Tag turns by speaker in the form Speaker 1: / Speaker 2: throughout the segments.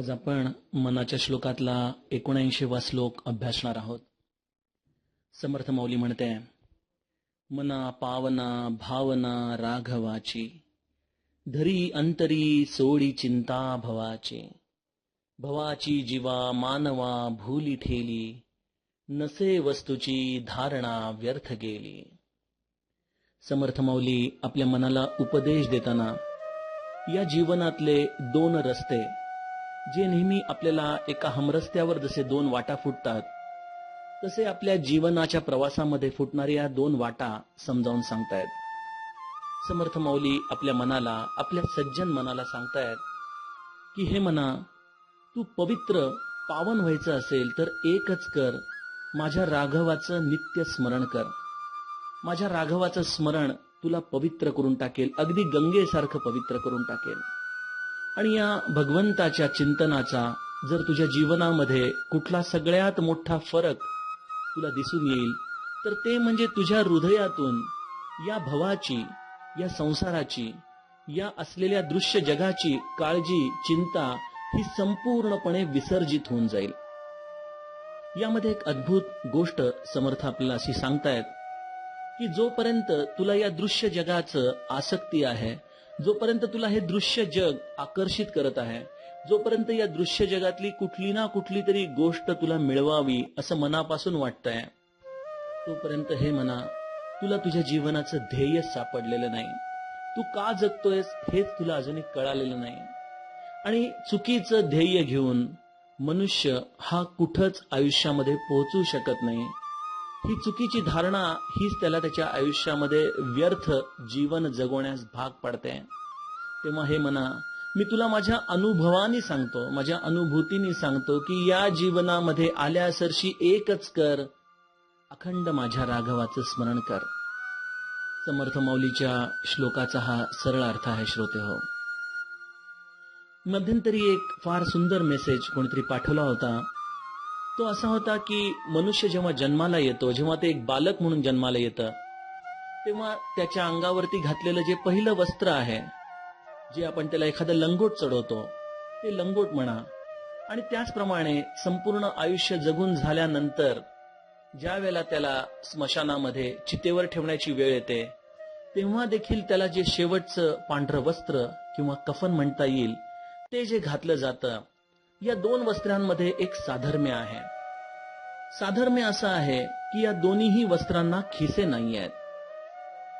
Speaker 1: आज आपण मनाच्या श्लोकातला एकोणऐंशीवा श्लोक अभ्यासणार आहोत. समर्थ मौली म्हणते मना पावना भावना राघवाची धरी अंतरी सोडी चिंता भवाचे भवाची जीवा मानवा भूली ठेली नसे वस्तूची धारणा व्यर्थ गेली. समर्थ मौली आपल्या मनाला उपदेश देताना या जीवनातले दोन रस्ते जे नेहमी आपल्याला एका हमरस्त्यावर जसे दोन वाटा फुटतात तसे आपल्या जीवनाच्या प्रवासामध्ये फुटणाऱ्या दोन वाटा समजावून सांगतायत. समर्थ माऊली आपल्या मनाला आपल्या सज्जन मनाला सांगतायत की हे मना तू पवित्र पावन व्हायचं असेल तर एकच कर माझ्या राघवाचं नित्य स्मरण कर. माझ्या राघवाचं स्मरण तुला पवित्र करून टाकेल अगदी गंगेसारखं पवित्र करून टाकेल. आणि या भगवंताच्या चिंतनाचा जर तुझ्या जीवनामध्ये कुठला सगळ्यात मोठा फरक तुला दिसून येईल तर ते म्हणजे तुझ्या हृदयातून या भवाची या संसाराची या असलेल्या दृश्य जगाची काळजी चिंता ही संपूर्णपणे विसर्जित होऊन जाईल. यामध्ये एक अद्भुत गोष्ट समर्थ आपल्याला अशी सांगतायत की जोपर्यंत तुला या दृश्य जगाचं आसक्ती आहे जोपर्यंत तुला हे दृश्य जग आकर्षित करत आहे जोपर्यंत या दृश्य जगातली कुठली ना कुठली तरी गोष्ट तुला मिळवावी असं मनापासून वाटतंय तोपर्यंत हे म्हणा तुला तुझ्या जीवनाचं ध्येय सापडलेलं नाही. तू का जगतोयस हेच तुला अजूनही कळालेलं नाही. आणि चुकीचं ध्येय घेऊन मनुष्य हा कुठंच आयुष्यामध्ये पोहोचू शकत नाही. ही चुकीची धारणा हीच त्याला त्याच्या आयुष्यामध्ये व्यर्थ जीवन जगवण्यास भाग पडते. तेव्हा हे म्हणा मी तुला माझ्या अनुभवानी सांगतो माझ्या अनुभूतीनी सांगतो की या जीवनामध्ये आल्यासरशी एकच कर अखंड माझ्या राघवाचं स्मरण कर. समर्थ मौलीच्या श्लोकाचा हा सरळ अर्थ आहे श्रोते हो. मध्यंतरी एक फार सुंदर मेसेज कोणीतरी पाठवला होता. तो असा होता की मनुष्य जेव्हा जन्माला येतो जेव्हा ते एक बालक म्हणून जन्माला येतं तेव्हा त्याच्या अंगावरती घातलेलं जे पहिलं वस्त्र आहे जे आपण त्याला एखादं लंगोट चढवतो ते लंगोट म्हणा. आणि त्याचप्रमाणे संपूर्ण आयुष्य जगून झाल्यानंतर ज्या वेळेला त्याला स्मशानामध्ये चितेवर ठेवण्याची वेळ येते तेव्हा देखील त्याला जे शेवटचं पांढरं वस्त्र किंवा कफन म्हणता येईल ते जे घातलं जातं या दोन वस्त्रांमध्ये एक साधर्म्य आहे. साधर्म्य असं आहे की या दोन्हीही वस्त्रांना खिसे नाही आहेत.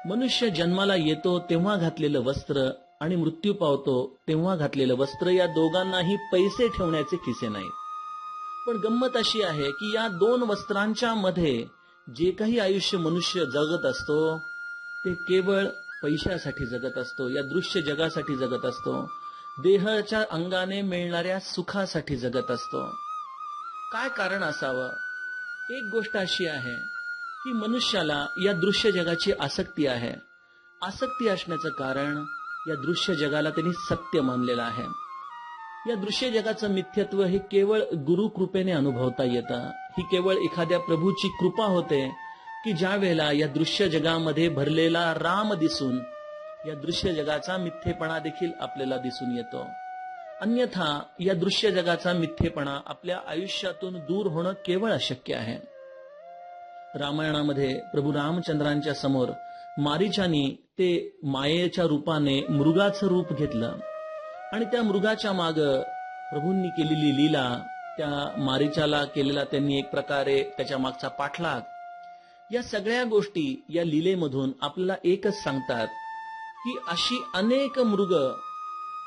Speaker 1: मनुष्य जन्माला येतो तेव्हा घातलेलं वस्त्र आणि मृत्यू पावतो तेव्हा घातलेलं वस्त्र या दोघांनाही पैसे ठेवण्याचे खिसे नाहीत पण गंमत अशी आहे की या दोन वस्त्रांच्या मध्ये जे काही आयुष्य मनुष्य जगत असतो ते केवळ पैशासाठी जगत असतो या दृश्य जगासाठी जगत असतो देहाच्या अंगाने मिळणाऱ्या सुखासाठी जगत असतो. काय कारण असावं? एक गोष्ट अशी आहे की मनुष्याला या दृश्य जगाची आसक्ती आहे. आसक्ती असण्याचं कारण या दृश्य जगाला त्यांनी सत्य मानलेलं आहे. या दृश्य जगाचं मिथ्यत्व हे केवळ गुरुकृपेने अनुभवता येतं. ही केवळ एखाद्या प्रभूची कृपा होते की ज्या वेळेला या दृश्य जगामध्ये भरलेला राम दिसून या दृश्य जगाचा मिथ्येपणा देखील आपल्याला दिसून येतो. अन्यथा या दृश्य जगाचा मिथ्येपणा आपल्या आयुष्यातून दूर होणं केवळ अशक्य आहे. रामायणामध्ये प्रभू रामचंद्रांच्या समोर मारीचानी ते मायेच्या रूपाने मृगाचं रूप घेतलं. आणि त्या मृगाच्या माग प्रभूंनी केलेली लीला त्या मारीचाला केलेला त्यांनी एक प्रकारे त्याच्या मागचा पाठलाग. या सगळ्या गोष्टी या लीलेमधून आपल्याला एकच सांगतात. की अशी अनेक मृग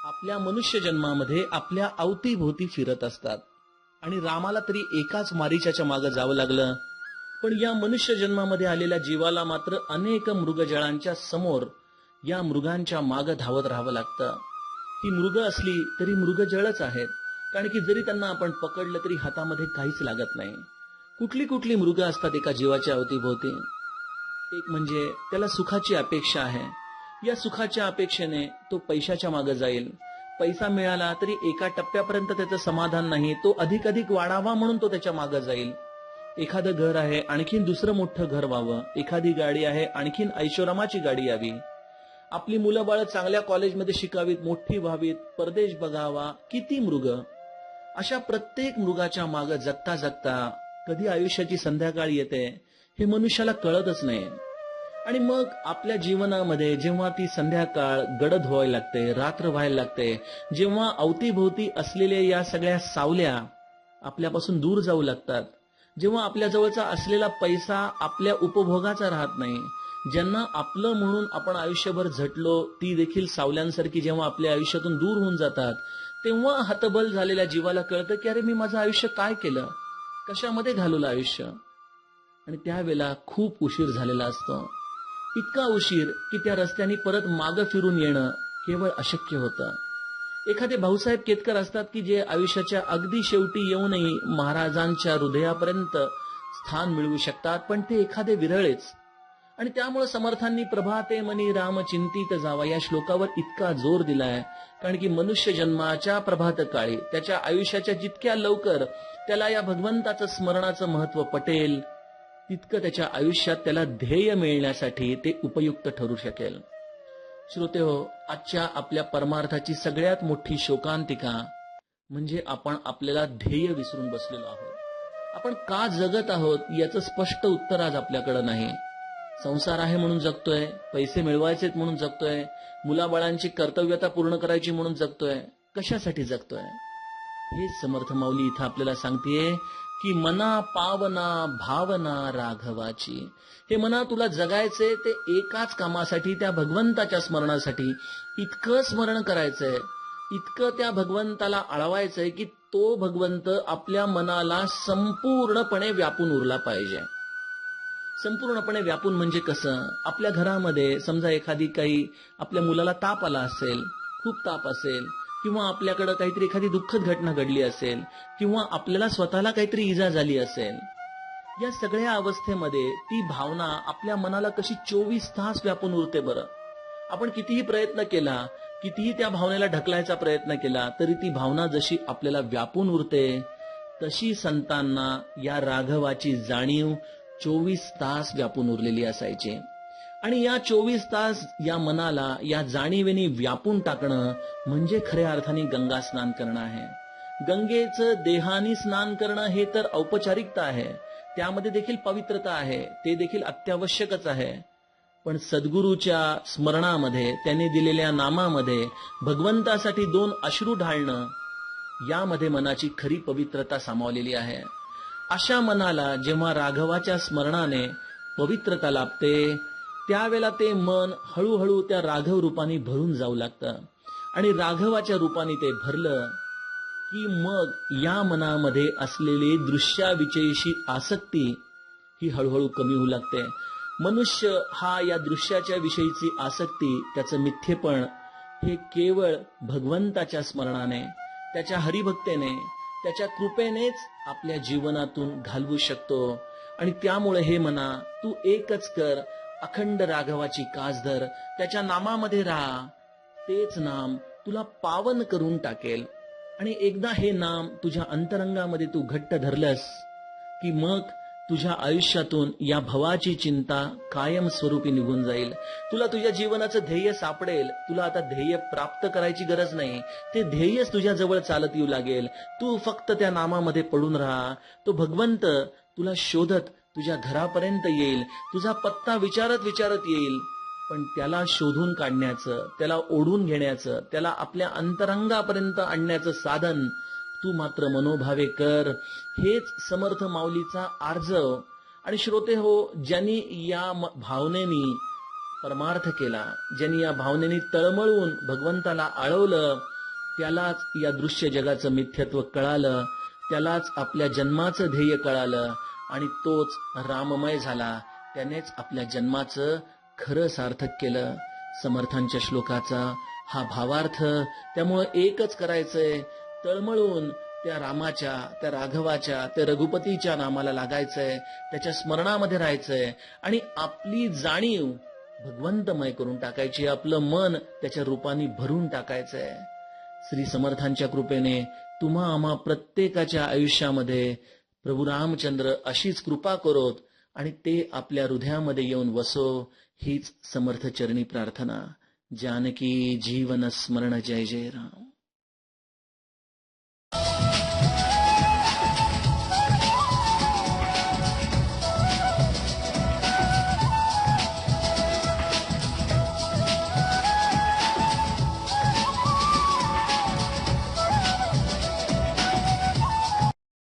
Speaker 1: आपल्या मनुष्य जन्मामध्ये आपल्या अवतीभोवती फिरत असतात. आणि रामाला तरी एकाच मारीच्याच्या मागे जावं लागलं. पण या मनुष्य जन्मामध्ये आलेल्या जीवाला मात्र अनेक मृगजळांच्या समोर या मृगांच्या माग धावत राहावं लागतं. ही मृग असली तरी मृगजळच आहेत. कारण की जरी त्यांना आपण पकडलं तरी हातामध्ये काहीच लागत नाही. कुठली कुठली मृग असतात एका जीवाच्या अवतीभोवती? एक म्हणजे त्याला सुखाची अपेक्षा आहे. या सुखाच्या अपेक्षेने तो पैशाच्या मागे जाईल. पैसा मिळाला तरी एका टप्प्यापर्यंत त्याचं समाधान नाही तो अधिक अधिक वाढावा म्हणून तो त्याच्यामागे जाईल. एखादं घर आहे आणखीन दुसरं मोठं घर व्हावं. एखादी गाडी आहे आणखीन ऐशोरामाची गाडी यावी. आपली मुलं बाळ चांगल्या कॉलेजमध्ये शिकावीत मोठी व्हावीत परदेश बघावा किती मृग. अशा प्रत्येक मृगाच्या मागे जगता जगता कधी आयुष्याची संध्याकाळ येते हे मनुष्याला कळतच नाही. आणि मग आपल्या जीवनामध्ये जेव्हा ती संध्याकाळ गडद व्हायला लागते रात्र व्हायला लागते जेव्हा अवतीभोवती असलेल्या या सगळ्या सावल्या आपल्यापासून दूर जाऊ लागतात जेव्हा आपल्या जवळचा असलेला पैसा आपल्या उपभोगाचा राहत नाही ज्यांना आपलं म्हणून आपण आयुष्यभर झटलो ती देखील सावल्यांसारखी जेव्हा आपल्या आयुष्यातून दूर होऊन जातात तेव्हा हतबल झालेल्या जीवाला कळतं की अरे मी माझं आयुष्य काय केलं? कशामध्ये घालवलं आयुष्य? आणि त्यावेळेला खूप उशीर झालेला असतो. इतका उशीर की त्या रस्त्याने परत मागं फिरून येणं केवळ अशक्य होतं. एखादे भाऊसाहेब केतकर असतात की जे आयुष्याच्या अगदी शेवटी येऊनही महाराजांच्या हृदयापर्यंत स्थान मिळवू शकतात पण ते एखादे विरळेच. आणि त्यामुळे समर्थांनी प्रभाते मनी राम चिंतित जावा या श्लोकावर इतका जोर दिलाय कारण की मनुष्य जन्माच्या प्रभात काळी त्याच्या आयुष्याच्या जितक्या लवकर त्याला या भगवंताचं स्मरणाचं महत्त्व पटेल तितकं त्याच्या आयुष्यात त्याला ध्येय मिळण्यासाठी ते उपयुक्त ठरू शकेल. श्रोते हो आजच्या आपल्या परमार्थाची सगळ्यात मोठी शोकांतिका म्हणजे आपण आपल्याला ध्येय विसरून बसलेलो आहोत. आपण का जगत आहोत याचं स्पष्ट उत्तर आज आपल्याकडे नाही. संसार आहे म्हणून जगतोय पैसे मिळवायचेत म्हणून जगतोय मुलाबाळांची कर्तव्यता पूर्ण करायची म्हणून जगतोय कशासाठी जगतोय? हे समर्थ माऊली इथं आपल्याला सांगतेय की मना पावना भावना राघवाची. हे मना तुला जगायचंय ते एकाच कामासाठी त्या भगवंताच्या स्मरणासाठी. इतकं स्मरण करायचंय इतकं त्या भगवंताला आळवायचंय की तो भगवंत आपल्या मनाला संपूर्णपणे व्यापून उरला पाहिजे. संपूर्णपणे व्यापून म्हणजे कसं? आपल्या घरामध्ये समजा एखादी काही आपल्या मुलाला ताप आला असेल खूप ताप असेल किंवा आपल्याकडं काहीतरी एखादी दुःखद घटना घडली असेल किंवा आपल्याला स्वतःला काहीतरी इजा झाली असेल या सगळ्या अवस्थेमध्ये ती भावना आपल्या मनाला कशी चोवीस तास व्यापून उरते बरं. आपण कितीही प्रयत्न केला कितीही त्या भावनेला ढकलायचा प्रयत्न केला तरी ती भावना जशी आपल्याला व्यापून उरते तशी संतांना या राघवाची जाणीव चोवीस तास व्यापून उरलेली असायची. आणि या चोवीस तास या मनाला या जाणीवेने व्यापून टाकणं म्हणजे खऱ्या अर्थाने गंगा स्नान करणं आहे. गंगेचं देहानी स्नान करणं हे तर औपचारिकता आहे. त्यामध्ये देखील पवित्रता आहे. ते देखील अत्यावश्यकच आहे. पण सद्गुरूच्या स्मरणामध्ये त्याने दिलेल्या नामामध्ये भगवंतासाठी दोन अश्रू ढाळणं यामध्ये मनाची खरी पवित्रता सामावलेली आहे. अशा मनाला जेव्हा राघवाच्या स्मरणाने पवित्रता लाभते त्यावेळेला ते मन हळूहळू त्या राघव रूपाने भरून जाऊ लागतं. आणि राघवाच्या रूपाने ते भरलं की मग या मनामध्ये असलेली दृश्याविषयीची आसक्ती ही हळूहळू कमी होऊ लागते. मनुष्य हा या दृश्याच्या विषयीची आसक्ती त्याचं मिथ्येपण हे केवळ भगवंताच्या स्मरणाने त्याच्या हरिभक्तेने त्याच्या कृपेनेच आपल्या जीवनातून घालवू शकतो. आणि त्यामुळे हे म्हणा तू एकच कर अखंड राघवाची कास धर त्याच्या नामामध्ये राहा. तेच नाम तुला पावन करून टाकेल. आणि एकदा हे नाम तुझ्या अंतरंगामध्ये तू घट्ट धरलंस की मग तुझ्या आयुष्यातून या भवाची चिंता कायम स्वरूपी निघून जाईल. तुला तुझ्या जीवनाचं ध्येय सापडेल. तुला आता ध्येय प्राप्त करायची गरज नाही. ते ध्येयच तुझ्या जवळ चालत येऊ लागेल. तू फक्त त्या नामामध्ये पडून राहा. तो भगवंत तुला शोधत तुझ्या घरापर्यंत येईल. तुझा पत्ता विचारत विचारत येईल. पण त्याला शोधून काढण्याचं त्याला ओढून घेण्याचं त्याला आपल्या अंतरंगापर्यंत आणण्याचं साधन तू मात्र मनोभावे कर. हेच समर्थ माऊलीचा आर्जव आणि श्रोते हो ज्यांनी या भावनेनी परमार्थ केला ज्यांनी या भावनेनी तळमळून भगवंताला आळवलं त्यालाच या दृश्य जगाचं मिथ्यत्व कळालं त्यालाच आपल्या जन्माचं ध्येय कळालं आणि तोच राममय झाला. त्यानेच आपल्या जन्माचं खरं सार्थक केलं. समर्थांच्या श्लोकाचा हा भावार्थ त्यामुळं एकच करायचंय. तळमळून त्या रामाच्या त्या राघवाच्या त्या रघुपतीच्या नामाला लागायचंय. त्याच्या स्मरणामध्ये राहायचंय. आणि आपली जाणीव भगवंतमय करून टाकायची. आपलं मन त्याच्या रूपाने भरून टाकायचंय. श्री समर्थांच्या कृपेने तुम्हा आम्हा प्रत्येकाच्या आयुष्यामध्ये प्रभू रामचंद्र अशीच कृपा करोत आणि ते आपल्या हृदयामध्ये येऊन वसो हीच समर्थ चरणी प्रार्थना. जानकी जीवन स्मरण जय जय राम.